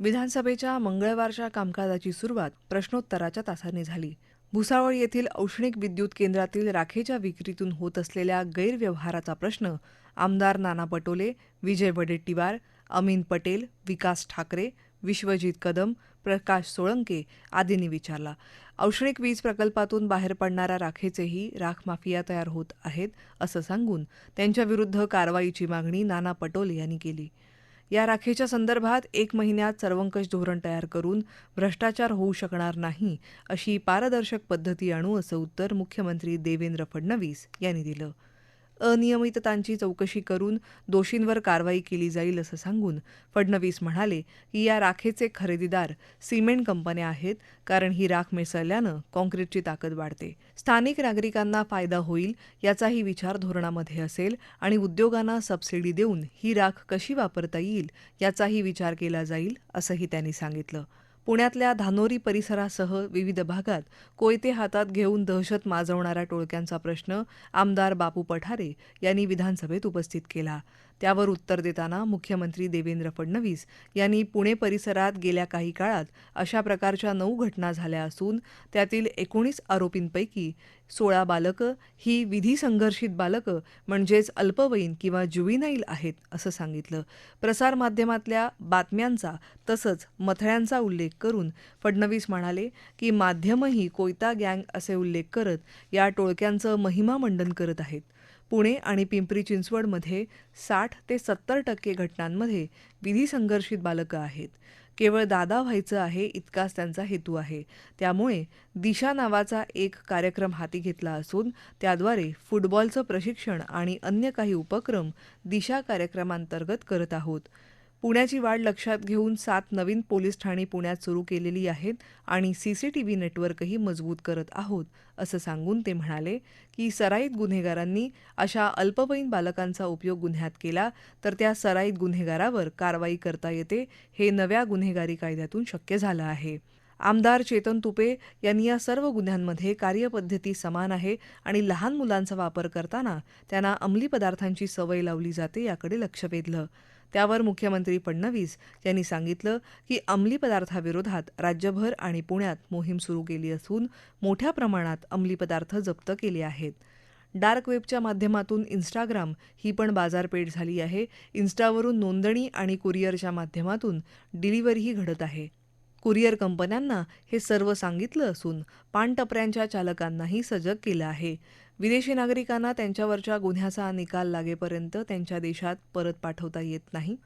विधानसभेच्या मंगळवारच्या कामकाजाची सुरुवात प्रश्नोत्तराच्या तासाने झाली. भुसावळ येथील औष्णिक विद्युत केंद्रातील राखेच्या विक्रीतून होत असलेल्या गैरव्यवहाराचा प्रश्न आमदार नाना पटोले विजय वडेट्टीवार अमीन पटेल विकास ठाकरे विश्वजित कदम प्रकाश सोळंके आदींनी विचारला. औष्णिक वीज प्रकल्पातून बाहेर पडणाऱ्या राखेचेही राख माफिया तयार होत आहेत असं सांगून त्यांच्याविरुद्ध कारवाईची मागणी नाना पटोले यांनी केली. या राखेच्या संदर्भात एक महिन्यात सर्वंकष धोरण तयार करून भ्रष्टाचार होऊ शकणार नाही अशी पारदर्शक पद्धती आणू असं उत्तर मुख्यमंत्री देवेंद्र फडणवीस यांनी दिलं. अनियमिततांची चौकशी करून दोषींवर कारवाई केली जाईल असं सांगून फडणवीस म्हणाले की या राखेचे खरेदीदार सिमेंट कंपन्या आहेत कारण ही राख मिसळल्यानं काँक्रीटची ताकद वाढते. स्थानिक नागरिकांना फायदा होईल याचाही विचार धोरणामध्ये असेल आणि उद्योगांना सबसिडी देऊन ही राख कशी वापरता येईल याचाही विचार केला जाईल असंही त्यांनी सांगितलं. पुण्यातल्या धानोरी परिसरासह विविध भागात कोयते हातात घेऊन दहशत माजवणाऱ्या टोळक्यांचा प्रश्न आमदार बापू पठारे यांनी विधानसभेत उपस्थित केला. त्यावर उत्तर देताना मुख्यमंत्री देवेंद्र फडणवीस यांनी पुणे परिसरात गेल्या काही काळात अशा प्रकारच्या नऊ घटना झाल्या असून त्यातील एकोणीस आरोपींपैकी सोळा बालकं ही विधी संघर्षित बालकं म्हणजेच अल्पवयीन किंवा जुविनाईल आहेत असं सांगितलं. प्रसारमाध्यमातल्या बातम्यांचा तसंच मथळ्यांचा उल्लेख करून फडणवीस म्हणाले की माध्यमही कोयता गँग असे उल्लेख करत या टोळक्यांचं महिमा मंडन करत आहेत. पुणे आणि पिंपरी चिंचवडमध्ये साठ ते सत्तर टक्के घटनांमध्ये विधी संघर्षित बालकं आहेत. केवळ दादा व्हायचं आहे इतकाच त्यांचा हेतू आहे. त्यामुळे दिशा नावाचा एक कार्यक्रम हाती घेतला असून त्याद्वारे फुटबॉलचं प्रशिक्षण आणि अन्य काही उपक्रम दिशा कार्यक्रमांतर्गत करत आहोत. पुण्याची वाढ लक्षात घेऊन सात नवीन पोलीस ठाणी पुण्यात सुरू केलेली आहेत आणि सीसीटीव्ही नेटवर्कही मजबूत करत आहोत असं सांगून ते म्हणाले की सराईत गुन्हेगारांनी अशा अल्पवयीन बालकांचा उपयोग गुन्ह्यात केला तर त्या सराईत गुन्हेगारावर कारवाई करता येते हे नव्या गुन्हेगारी कायद्यातून शक्य झालं आहे. आमदार चेतन तुपे यांनी या सर्व गुन्ह्यांमध्ये कार्यपद्धती समान आहे आणि लहान मुलांचा वापर करताना त्यांना अंमली पदार्थांची सवय लावली जाते याकडे लक्ष वेधलं. त्यावर मुख्यमंत्री फडणवीस यांनी सांगितलं की अंमली पदार्थाविरोधात राज्यभर आणि पुण्यात मोहीम सुरू केली असून मोठ्या प्रमाणात अंमली पदार्थ जप्त केले आहेत. डार्क वेबच्या माध्यमातून इन्स्टाग्राम ही पण बाजारपेठ झाली आहे. इन्स्टावरून नोंदणी आणि कुरिअरच्या माध्यमातून डिलिव्हरीही घडत आहे. कुरिअर कंपन्यांना हे सर्व सांगितलं असून पानटपऱ्यांच्या चालकांनाही सजग केलं आहे. विदेशी नागरिकांना त्यांच्यावरच्या गुन्ह्याचा निकाल लागेपर्यंत त्यांच्या देशात परत पाठवता येत नाही.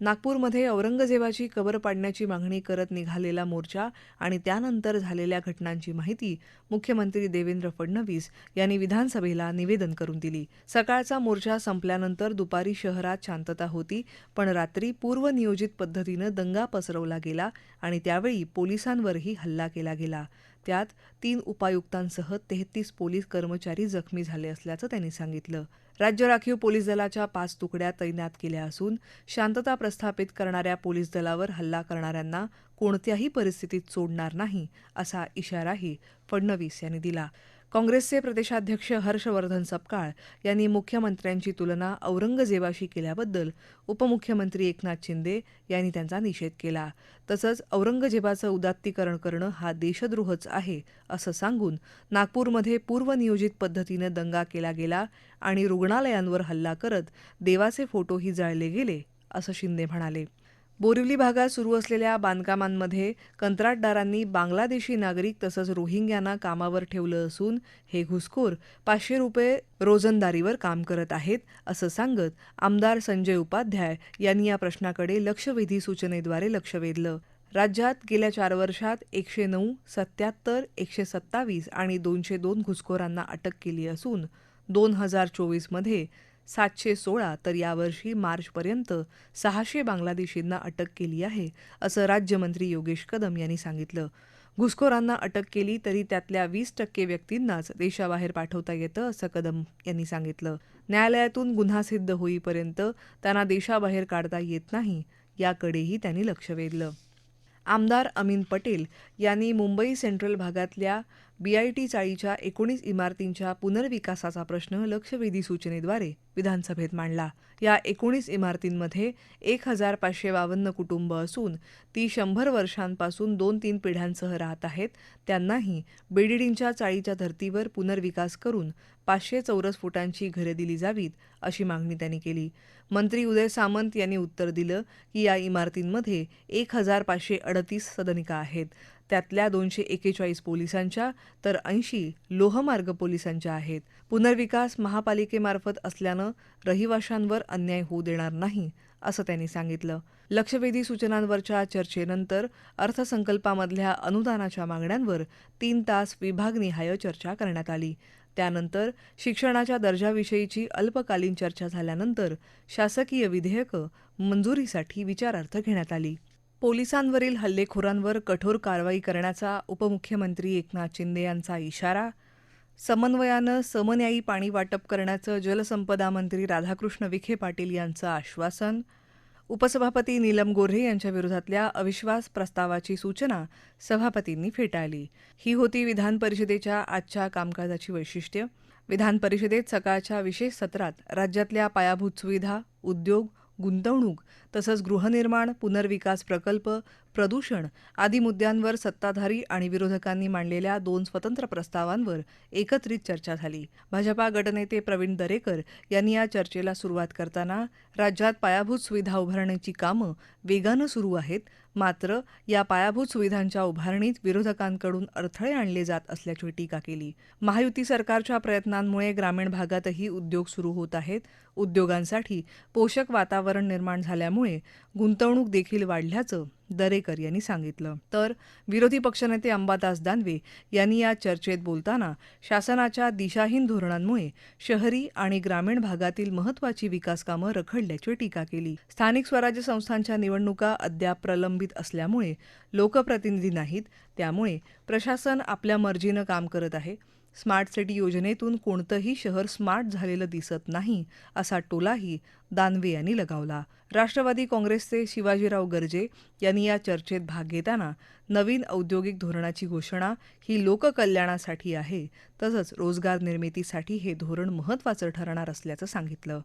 नागपूरमध्ये औरंगजेबाची कबर पाडण्याची मागणी करत निघालेला मोर्चा आणि त्यानंतर झालेल्या घटनांची माहिती मुख्यमंत्री देवेंद्र फडणवीस यांनी विधानसभेला निवेदन करून दिली. सकाळचा मोर्चा संपल्यानंतर दुपारी शहरात शांतता होती पण रात्री पूर्वनियोजित पद्धतीनं दंगा पसरवला गेला आणि त्यावेळी पोलिसांवरही हल्ला केला गेला. त्यात तीन उपायुक्तांसह तेहतीस पोलीस कर्मचारी जखमी झाले असल्याचं त्यांनी सांगितलं. राज्य राखीव पोलीस दलाच्या पाच तुकड्या तैनात केल्या असून शांतता प्रस्थापित करणाऱ्या पोलीस दलावर हल्ला करणाऱ्यांना कोणत्याही परिस्थितीत सोडणार नाही असा इशाराही फडणवीस यांनी दिला. काँग्रेसचे प्रदेशाध्यक्ष हर्षवर्धन सपकाळ यांनी मुख्यमंत्र्यांची तुलना औरंगजेबाशी केल्याबद्दल उपमुख्यमंत्री एकनाथ शिंदे यांनी त्यांचा निषेध केला. तसंच औरंगजेबाचं उदात्तीकरण करणं हा देशद्रोहच आहे असं सांगून नागपूरमध्ये पूर्वनियोजित पद्धतीनं दंगा केला गेला आणि रुग्णालयांवर हल्ला करत देवाचे फोटोही जाळले गेले असं शिंदे म्हणाले. बोरिवली भागात सुरू असलेल्या बांधकामांमध्ये कंत्राटदारांनी बांगलादेशी नागरिक तसंच रोहिंग्यांना कामावर ठेवलं असून हे घुसखोर पाचशे रुपये रोजंदारीवर काम करत आहेत असं सांगत आमदार संजय उपाध्याय यांनी या प्रश्नाकडे लक्षवेधी सूचनेद्वारे लक्ष वेधलं. राज्यात गेल्या चार वर्षात एकशे नऊ सत्याहत्तर एकशे सत्तावीस आणि दोनशे दोन घुसखोरांना अटक केली असून दोन हजार चोवीसमध्ये सातशे सोळा तर यावर्षी मार्चपर्यंत सहाशे बांगलादेशींना अटक केली आहे असं राज्यमंत्री योगेश कदम यांनी सांगितलं. घुसखोरांना अटक केली तरी त्यातल्या वीस टक्के व्यक्तींनाच देशाबाहेर पाठवता येतं असं कदम यांनी सांगितलं. न्यायालयातून गुन्हा सिद्ध होईपर्यंत त्यांना देशाबाहेर काढता येत नाही याकडेही त्यांनी लक्ष वेधलं. आमदार अमीन पटेल यांनी मुंबई सेंट्रल भागातल्या बीआयटी चाळीच्या एकोणीस इमारतींच्या पुनर्विकासाचा प्रश्न लक्षवेधी सूचनेद्वारे विधानसभेत मांडला. या एकोणीस इमारतींमध्ये एक हजार पाचशे बावन्न कुटुंब असून ती शंभर वर्षांपासून दोन तीन पिढ्यांसह राहत आहेत. त्यांनाही बेडिडींच्या चाळीच्या धर्तीवर पुनर्विकास करून पाचशे चौरस फुटांची घरे दिली जावीत अशी मागणी त्यांनी केली. मंत्री उदय सामंत यांनी उत्तर दिलं की या इमारतींमध्ये एक हजार पाचशे अडतीस सदनिका आहेत. त्यातल्या दोनशे एकेचाळीस पोलिसांच्या तर ऐंशी लोहमार्ग पोलिसांच्या आहेत. पुनर्विकास महापालिकेमार्फत असल्यानं रहिवाशांवर अन्याय होऊ देणार नाही असं त्यांनी सांगितलं. लक्षवेधी सूचनांवरच्या चर्चेनंतर अर्थसंकल्पामधल्या अनुदानाच्या मागण्यांवर तीन तास विभागनिहाय चर्चा करण्यात आली. त्यानंतर शिक्षणाच्या दर्जाविषयीची अल्पकालीन चर्चा झाल्यानंतर शासकीय विधेयकं मंजुरीसाठी विचारार्थ घेण्यात आली. पोलिसांवरील हल्लेखोरांवर कठोर कारवाई करण्याचा उपमुख्यमंत्री एकनाथ शिंदे यांचा इशारा समन्वयानं समन्यायी पाणी वाटप करण्याचं जलसंपदा मंत्री राधाकृष्ण विखे पाटील यांचं आश्वासन उपसभापती नीलम गोऱ्हे यांच्या विरोधातल्या अविश्वास प्रस्तावाची सूचना सभापतींनी फेटाळली. ही होती विधान परिषदेच्या आजच्या कामकाजाची वैशिष्ट्य. विधान परिषदेत सकाळच्या विशेष सत्रात राज्यातल्या पायाभूत सुविधा उद्योग गुंतवणूक तसंच गृहनिर्माण पुनर्विकास प्रकल्प प्रदूषण आदी मुद्द्यांवर सत्ताधारी आणि विरोधकांनी मांडलेल्या दोन स्वतंत्र प्रस्तावांवर एकत्रित चर्चा झाली. भाजपा गटनेते प्रवीण दरेकर यांनी या चर्चेला सुरुवात करताना राज्यात पायाभूत सुविधा उभारण्याची कामं वेगानं सुरू आहेत मात्र या पायाभूत सुविधांच्या उभारणीत विरोधकांकडून अडथळे आणले जात असल्याची टीका केली. महायुती सरकारच्या प्रयत्नांमुळे ग्रामीण भागातही उद्योग सुरू होत आहेत. उद्योगांसाठी पोषक वातावरण निर्माण झाल्यामुळे गुंतवणूक देखील वाढल्याचं दरेकर यांनी सांगितलं. तर विरोधी पक्षनेते अंबादास दानवे यांनी या चर्चेत बोलताना शासनाच्या दिशाहीन धोरणांमुळे शहरी आणि ग्रामीण भागातील महत्वाची विकास कामं रखडल्याची टीका केली. स्थानिक स्वराज्य संस्थांच्या निवडणुका अद्याप प्रलंबित असल्यामुळे लोकप्रतिनिधी नाहीत. त्यामुळे प्रशासन आपल्या मर्जीनं काम करत आहे. स्मार्ट सिटी योजनेतून कोणतंही शहर स्मार्ट झालेलं दिसत नाही असा टोलाही दानवे यांनी लगावला. राष्ट्रवादी काँग्रेसचे शिवाजीराव गर्जे यांनी या चर्चेत भाग घेताना नवीन औद्योगिक धोरणाची घोषणा ही लोककल्याणासाठी आहे तसंच रोजगार निर्मितीसाठी हे धोरण महत्त्वाचं ठरणार असल्याचं सांगितलं.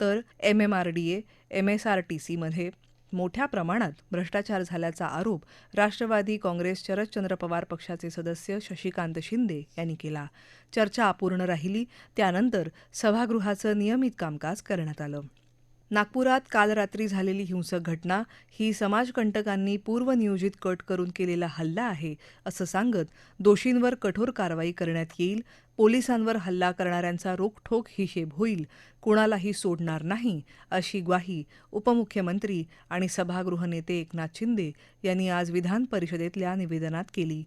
तर M M R D A M S R T सीमध्ये मोठ्या प्रमाणात भ्रष्टाचार झाल्याचा आरोप राष्ट्रवादी काँग्रेस शरदचंद्र पवार पक्षाचे सदस्य शशिकांत शिंदे यांनी केला. चर्चा अपूर्ण राहिली त्यानंतर सभागृहाचं नियमित कामकाज करण्यात आलं. नागपुरात काल रात्री झालेली हिंसक घटना ही समाजकंटकांनी पूर्वनियोजित कट करून केलेला हल्ला आहे असं सांगत दोषींवर कठोर कारवाई करण्यात येईल पोलिसांवर हल्ला करणाऱ्यांचा रोखठोक हिशेब होईल कुणालाही सोडणार नाही अशी ग्वाही उपमुख्यमंत्री आणि सभागृह नेते एकनाथ शिंदे यांनी आज विधान परिषदेतल्या निवेदनात केली.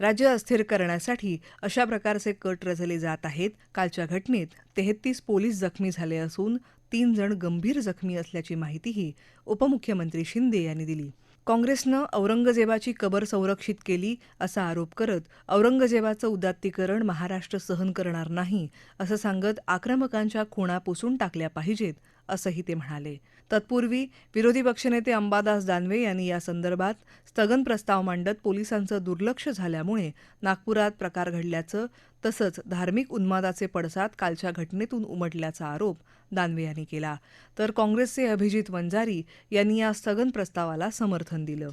राज्य अस्थिर करण्यासाठी अशा प्रकारचे कट रचले जात आहेत कालच्या घटनेत तेहतीस पोलीस जखमी झाले असून तीन जण गंभीर जखमी असल्याची माहितीही उपमुख्यमंत्री शिंदे यांनी दिली. काँग्रेसनं औरंगजेबाची कबर संरक्षित केली असा आरोप करत औरंगजेबाचं उदात्तीकरण महाराष्ट्र सहन करणार नाही असं सांगत आक्रमकांच्या खुणा पुसून टाकल्या पाहिजेत असंही ते म्हणाले. तत्पूर्वी विरोधी पक्षनेते अंबादास दानवे यांनी या संदर्भात स्थगन प्रस्ताव मांडत पोलिसांचं दुर्लक्ष झाल्यामुळे नागपुरात प्रकार घडल्याचं तसंच धार्मिक उन्मादाचे पडसाद कालच्या घटनेतून उमटल्याचा आरोप दानवे यांनी केला. तर काँग्रेसचे अभिजित वंजारी यांनी या स्थगन प्रस्तावाला समर्थन दिलं.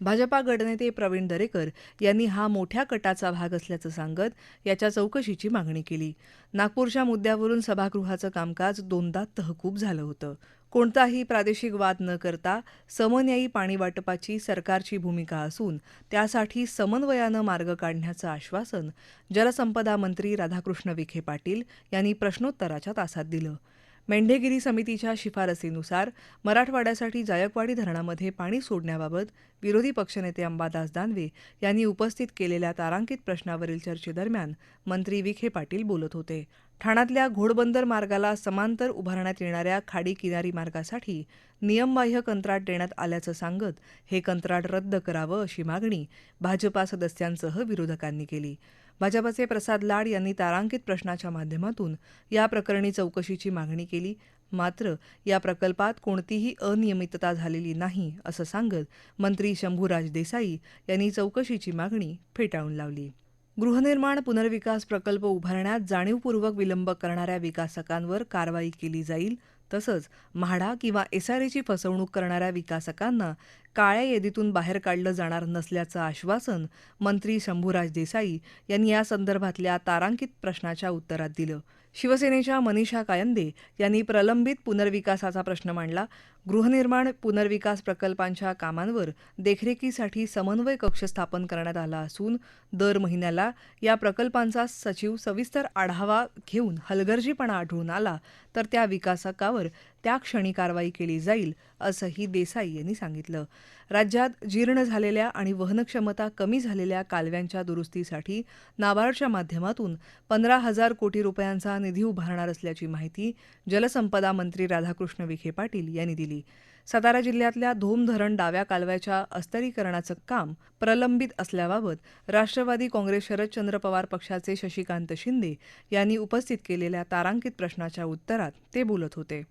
भाजपा गटनेते प्रवीण दरेकर यांनी हा मोठ्या कटाचा भाग असल्याचं सांगत याच्या चौकशीची मागणी केली. नागपूरच्या मुद्द्यावरून सभागृहाचं कामकाज दोनदा तहकूब झालं होतं. कोणताही प्रादेशिक वाद न करता समन्यायी पाणी वाटपाची सरकारची भूमिका असून त्यासाठी समन्वयानं मार्ग काढण्याचं आश्वासन जलसंपदा मंत्री राधाकृष्ण विखे पाटील यांनी प्रश्नोत्तराच्या तासात दिलं. मेंढेगिरी समितीच्या शिफारसीनुसार मराठवाड्यासाठी जायकवाडी धरणामध्ये पाणी सोडण्याबाबत विरोधी पक्षनेते अंबादास दानवे यांनी उपस्थित केलेल्या तारांकित प्रश्नावरील चर्चेदरम्यान मंत्री विखे पाटील बोलत होते. ठाण्यातल्या घोडबंदर मार्गाला समांतर उभारण्यात येणाऱ्या खाडी किनारी मार्गासाठी नियमबाह्य कंत्राट देण्यात आल्याचं सांगत हे कंत्राट रद्द करावं अशी मागणी भाजपा सदस्यांसह विरोधकांनी केली. भाजपचे प्रसाद लाड यांनी तारांकित प्रश्नाच्या माध्यमातून या प्रकरणी चौकशीची मागणी केली. मात्र या प्रकल्पात कोणतीही अनियमितता झालेली नाही असं सांगत मंत्री शंभूराज देसाई यांनी चौकशीची मागणी फेटाळून लावली. गृहनिर्माण पुनर्विकास प्रकल्प उभारण्यात जाणीवपूर्वक विलंब करणाऱ्या विकासकांवर कारवाई केली जाईल तसंच म्हाडा किंवा एसआरएची फसवणूक करणाऱ्या विकासकांना काळ्या यादीतून बाहेर काढलं जाणार नसल्याचं आश्वासन मंत्री शंभूराज देसाई यांनी या संदर्भातल्या तारांकित प्रश्नाच्या उत्तरात दिलं. शिवसेनेच्या मनीषा कायंदे यांनी प्रलंबित पुनर्विकासाचा प्रश्न मांडला. गृहनिर्माण पुनर्विकास प्रकल्पांच्या कामांवर देखरेखीसाठी समन्वय कक्ष स्थापन करण्यात आला असून दर महिन्याला या प्रकल्पांचा सचिव सविस्तर आढावा घेऊन हलगर्जीपणा आढळून आला. तर त्या विकासकावर त्या क्षणी कारवाई केली जाईल असंही देसाई यांनी सांगितलं. राज्यात जीर्ण झालेल्या आणि वहनक्षमता कमी झालेल्या कालव्यांच्या दुरुस्तीसाठी नाबार्डच्या माध्यमातून पंधरा हजार कोटी रुपयांचा निधी उभारणार असल्याची माहिती जलसंपदा मंत्री राधाकृष्ण विखे पाटील यांनी दिली. सातारा जिल्ह्यातल्या धोम धरण डाव्या कालव्याच्या अस्तरीकरणाचं काम प्रलंबित असल्याबाबत राष्ट्रवादी काँग्रेस शरदचंद्र पवार पक्षाचे शशिकांत शिंदे यांनी उपस्थित केलेल्या तारांकित प्रश्नाच्या उत्तरात ते बोलत होते.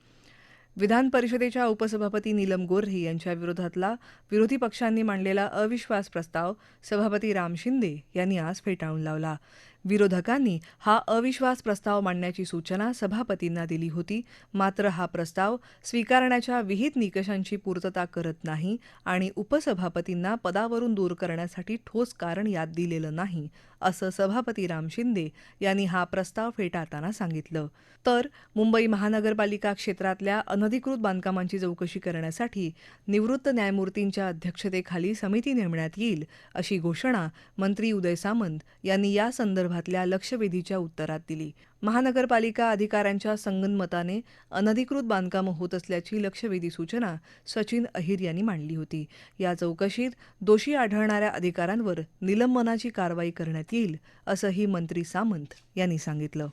विधान परिषदेच्या उपसभापती नीलम गोऱ्हे यांच्या विरोधातला विरोधी पक्षांनी मांडलेला अविश्वास प्रस्ताव सभापती राम शिंदे यांनी आज फेटाळून लावला. विरोधकांनी हा अविश्वास प्रस्ताव मांडण्याची सूचना सभापतींना दिली होती. मात्र हा प्रस्ताव स्वीकारण्याच्या विहित निकषांची पूर्तता करत नाही आणि उपसभापतींना पदावरून दूर करण्यासाठी ठोस कारण यात दिलेलं नाही असं सभापती राम शिंदे यांनी हा प्रस्ताव फेटाळताना सांगितलं. तर मुंबई महानगरपालिका क्षेत्रातल्या अनधिकृत बांधकामांची चौकशी करण्यासाठी निवृत्त न्यायमूर्तींच्या अध्यक्षतेखाली समिती नेमण्यात येईल अशी घोषणा मंत्री उदय सामंत यांनी या संदर्भात संदर्भातल्या लक्षवेधीच्या उत्तरात दिली. महानगरपालिका अधिकाऱ्यांच्या संगनमताने अनधिकृत बांधकामं होत असल्याची लक्षवेधी सूचना सचिन अहिर यांनी मांडली होती. या चौकशीत दोषी आढळणाऱ्या अधिकाऱ्यांवर निलंबनाची कारवाई करण्यात येईल असंही मंत्री सामंत यांनी सांगितलं.